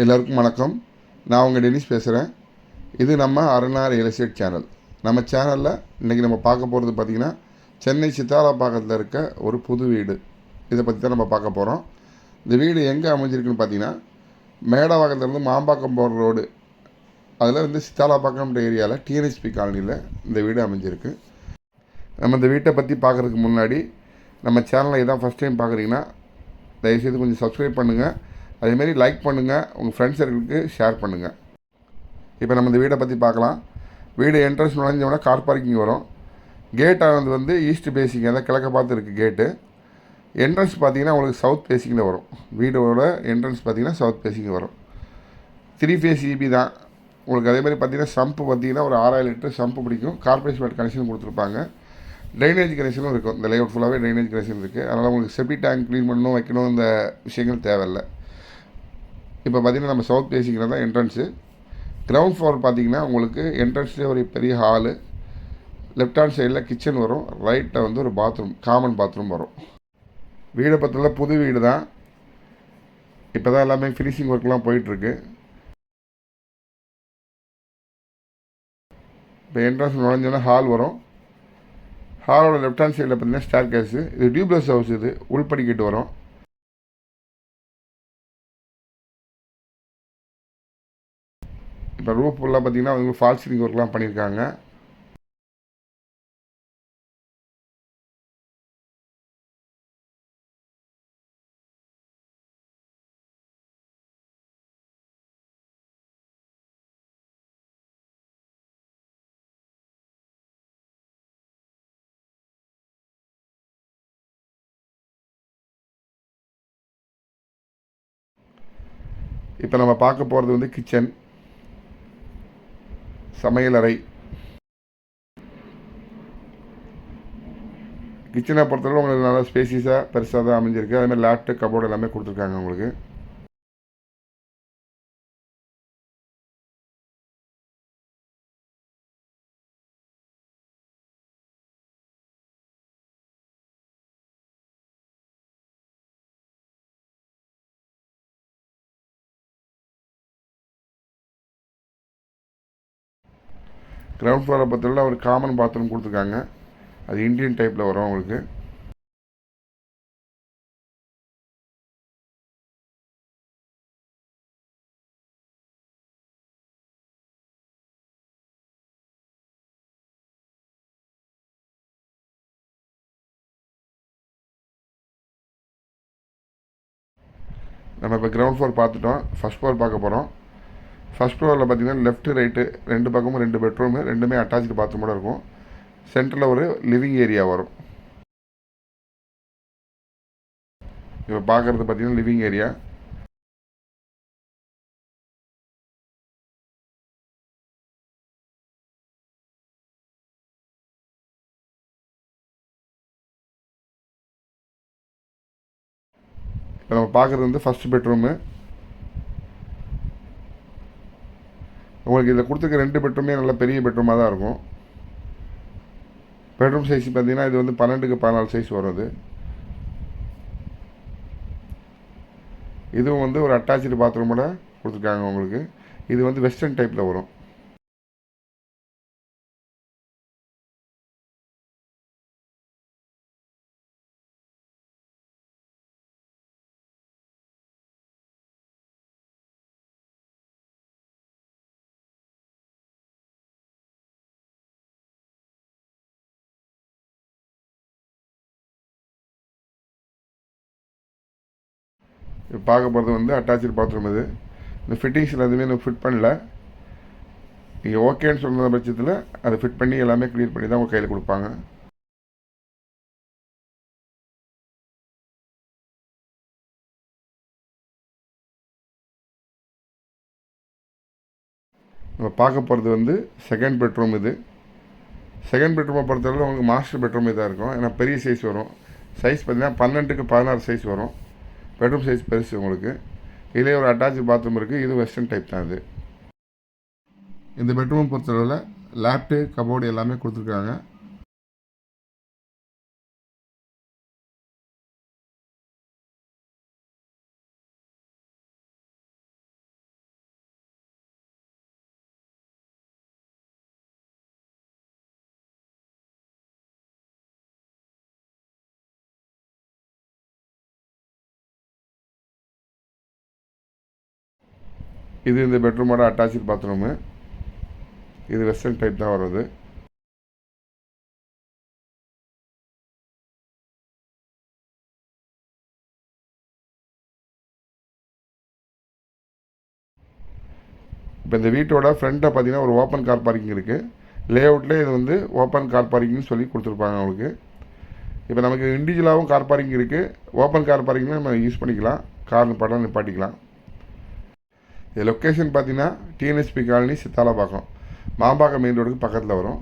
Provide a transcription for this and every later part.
எல்லோருக்கும் வணக்கம். நான் உங்கள் டெனிஸ் பேசுகிறேன் இது நம்ம அருணா ரியல் எஸ்டேட் சேனல் நம்ம சேனலில் இன்றைக்கி நம்ம பார்க்க போகிறது பார்த்திங்கன்னா சென்னை சித்தாராப்பாக்கத்தில் இருக்க ஒரு புது வீடு. இதை பற்றி தான் நம்ம பார்க்க போகிறோம் இந்த வீடு எங்கே அமைஞ்சிருக்குன்னு பார்த்தீங்கன்னா மேடவாக்கத்துலேருந்து மாம்பாக்கம் போகிற ரோடு அதில் வந்து சித்தாலாப்பாக்கம்ன்ற ஏரியாவில் டிஎன்எஸ்பி காலனியில் இந்த வீடு அமைஞ்சிருக்கு. நம்ம இந்த வீட்டை பற்றி பார்க்குறதுக்கு முன்னாடி நம்ம சேனலை இதான் ஃபஸ்ட் டைம் பார்க்குறீங்கன்னா தயவுசெய்து கொஞ்சம் சப்ஸ்கிரைப் பண்ணுங்கள் அதேமாரி லைக் பண்ணுங்கள் உங்கள் ஃப்ரெண்ட்ஸ் சர்க்கிளுக்கு ஷேர் பண்ணுங்கள் இப்போ நம்ம இந்த வீடை பற்றி பார்க்கலாம். வீடு என்ட்ரன்ஸ் நுழைஞ்சோம்னா கார் பார்க்கிங் வரும். கேட்டானது வந்து ஈஸ்ட் பேசிங் அதான் கிழக்க பார்த்து இருக்குது கேட்டு என்ட்ரன்ஸ் பார்த்தீங்கன்னா உங்களுக்கு சவுத் பேசிங்கில் வரும். வீடோட என்ட்ரன்ஸ் பார்த்தீங்கன்னா சவுத் பேசிங் வரும். த்ரீ ஃபேஸ் இபி தான். உங்களுக்கு அதே மாதிரி பார்த்தீங்கன்னா சம்பு பார்த்தீங்கன்னா ஒரு ஆறாயிரம் லிட்டர் சம்பு பிடிக்கும். கார்பரேஷன் கனெக்ஷன் கொடுத்துருப்பாங்க. ட்ரைனேஜ் கனெக்ஷனும் இருக்கும். இந்த லேஅவுட் ஃபுல்லாகவே ட்ரைனேஜ் கனெக்ஷன் இருக்குது அதனால் உங்களுக்கு செப்டி டேங்க் க்ளீன் பண்ணணும் வைக்கணும் இந்த விஷயங்கள் தேவையில்லை. இப்போ பார்த்திங்கன்னா நம்ம சவுத் பேசிங்கில் தான் என்ட்ரன்ஸு கிரவுண்ட் ஃப்ளோர் பார்த்தீங்கன்னா உங்களுக்கு என்ட்ரன்ஸ்லேயே ஒரு பெரிய ஹாலு லெஃப்ட் ஹேண்ட் சைடில் கிச்சன் வரும். ரைட்டில் வந்து ஒரு பாத்ரூம் காமன் பாத்ரூம் வரும். வீடை பற்றில புது வீடு தான். இப்போ தான் எல்லாமே ஃபினிஷிங் ஒர்க்லாம் போயிட்டுருக்கு. இப்போ என்ட்ரன்ஸ் நுழைஞ்சோன்னா ஹால் வரும். ஹாலோட லெஃப்ட் ஹேண்ட் சைடில் பார்த்தீங்கன்னா ஸ்டார் கேஸு இது டியூப்லெஸ் ஹவுஸ் இது. உள்படிக்கிட்டு வரும். இப்போ ரூப் ஃபுல்லாக பார்த்தீங்கன்னா அவங்க ஃபால் சீலிங் ஒர்க்லாம் பண்ணியிருக்காங்க. இப்போ நம்ம பார்க்க போகிறது வந்து கிச்சன் சமையலறை. கிச்சனை பொறுத்தவரை உங்களுக்கு நல்லா ஸ்பேசியஸாக பெருசாக தான் அமைஞ்சிருக்கு. அதேமாதிரி லேப்டாப் கபோர்டு எல்லாமே கொடுத்துருக்காங்க உங்களுக்கு. கிரவுண்ட் ஃப்ளோரை பார்த்தோம்னா ஒரு காமன் பாத்ரூம் கொடுத்துருக்காங்க. அது இண்டியன் டைப்பில் வரும் உங்களுக்கு நம்ம இப்போ கிரவுண்ட் ஃப்ளோர் பார்த்துட்டோம். ஃபஸ்ட் ஃப்ளோர் பார்க்க போகிறோம் ஃபஸ்ட் ஃப்ளோரில் பார்த்தீங்கன்னா லெஃப்ட் ரைட்டு ரெண்டு பக்கமும் ரெண்டு பெட்ரூமு ரெண்டுமே அட்டாச்சு பாத்ரூமோட இருக்கும். சென்டரில் ஒரு லிவிங் ஏரியா வரும். இப்போ பார்க்குறது பார்த்தீங்கன்னா லிவிங் ஏரியா இப்போ நம்ம பார்க்குறது வந்து ஃபஸ்ட் பெட்ரூமு உங்களுக்கு இதில் கொடுத்துருக்க ரெண்டு பெட்ரூமே நல்ல பெரிய பெட்ரூமாக தான் இருக்கும். பெட்ரூம் சைஸ் பார்த்தீங்கன்னா இது வந்து பன்னெண்டுக்கு பதினாலு சைஸ் வரும் இதுவும் வந்து ஒரு அட்டாச்சு பாத்ரூமோட கொடுத்துருக்காங்க உங்களுக்கு. இது வந்து வெஸ்டர்ன் டைப்பில் வரும். பார்க்க போகிறது வந்து அட்டாச்சு பாத்ரூம் இது. இந்த ஃபிட்டிங்ஸில் எதுவுமே நான் ஃபிட் பண்ணல. நீங்கள் ஓகேன்னு சொன்ன பட்சத்தில் அதை ஃபிட் பண்ணி எல்லாமே க்ளியர் பண்ணி தான் உங்கள் கையில் கொடுப்பாங்க. நம்ம பார்க்க போகிறது வந்து செகண்ட் பெட்ரூம் இது. செகண்ட் பெட்ரூமை பொறுத்தளவு உங்களுக்கு மாஸ்டர் பெட்ரூம் இதாக இருக்கும். ஏன்னா பெரிய சைஸ் வரும். சைஸ் பார்த்தீங்கன்னா பன்னெண்டுக்கு பதினாறு சைஸ் வரும். பெட்ரூம் சைஸ் பெருசு உங்களுக்கு. இதிலே ஒரு அட்டாச் பாத்ரூம் இருக்குது இது வெஸ்டர்ன் டைப் தான் இது இந்த பெட்ரூமை பொறுத்தளவில் லேப்டு கபோர்டு எல்லாமே கொடுத்துருக்காங்க. இது இந்த பெட்ரூமோட அட்டாச்சு பாத்ரூமு. இது வெஸ்டர்ன் டைப் தான் வருது இப்போ இந்த வீட்டோட ஃப்ரண்ட்டை பார்த்தீங்கன்னா ஒரு ஓப்பன் கார் பார்க்கிங் இருக்குது லே அவுட்லேயே இது வந்து ஓப்பன் கார் பார்க்கிங்னு சொல்லி கொடுத்துருப்பாங்க அவங்களுக்கு. இப்போ நமக்கு இண்டிவிஜுவலாகவும் கார் பார்க்கிங் இருக்குது ஓப்பன் கார் பார்க்கிங்லாம் நம்ம யூஸ் பண்ணிக்கலாம். கார் படம் நிப்பாட்டிக்கலாம். இது லொக்கேஷன் பார்த்தீங்கன்னா DNSP colony Chitlapakkam Mambakkam main ரோடுக்கு பக்கத்தில் வரும்.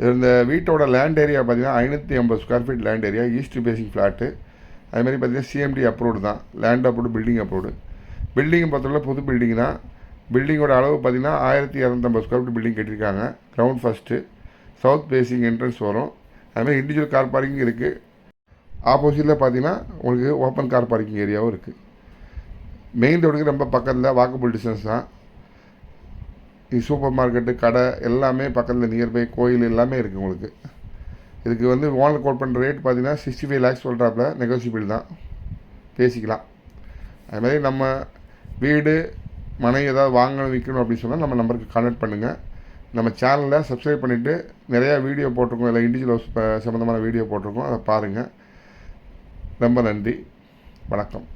இது இந்த வீட்டோட லேண்ட் ஏரியா பார்த்தீங்கன்னா ஐநூற்றி ஐம்பது square feet land area east facing flat அதுமாதிரி பார்த்தீங்கன்னா சிஎம்டி அப்ரூவ்டு தான். Land approved building approved building பார்த்தோம்னா புது பில்டிங் தான் பில்டிங்கோட அளவு பார்த்தீங்கன்னா ஆயிரத்தி இரநூத்தம்பது ஸ்கொயர் ஃபீட் பில்டிங் கட்டியிருக்காங்க. Ground first south facing entrance வரும். அதுமாதிரி இண்டிவிஜுவல் கார் பார்க்கிங் இருக்குது ஆப்போசிட்டில் பார்த்தீங்கன்னா உங்களுக்கு ஓப்பன் கார் பார்க்கிங் ஏரியாவும் இருக்குது மெயின் ரோடுக்கு ரொம்ப பக்கத்தில் வாக்கபுள் டிஸ்டன்ஸ் தான். இது சூப்பர் மார்க்கெட்டு கடை எல்லாமே பக்கத்தில் நியர்பை கோயில் எல்லாமே இருக்குது உங்களுக்கு. இதுக்கு வந்து ஓனர் கோட் பண்ணுற ரேட் பார்த்தீங்கன்னா சிக்ஸ்டி ஃபைவ் லேக்ஸ் சொல்கிறாப்புல நெகோசியபிள் தான். பேசிக்கலாம். அதுமாதிரி நம்ம வீடு மனை ஏதாவது வாங்கணும் விற்கணும் அப்படின்னு சொன்னால் நம்ம நம்பருக்கு கான்டாக்ட் பண்ணுங்கள் நம்ம சேனலில் சப்ஸ்கிரைப் பண்ணிவிட்டு நிறையா வீடியோ போட்டிருக்கோம். இல்லை இண்டிவிஜுவல் ஹவுஸ் சம்மந்தமான வீடியோ போட்டிருக்கோம். அதை பாருங்கள் ரொம்ப நன்றி. வணக்கம்.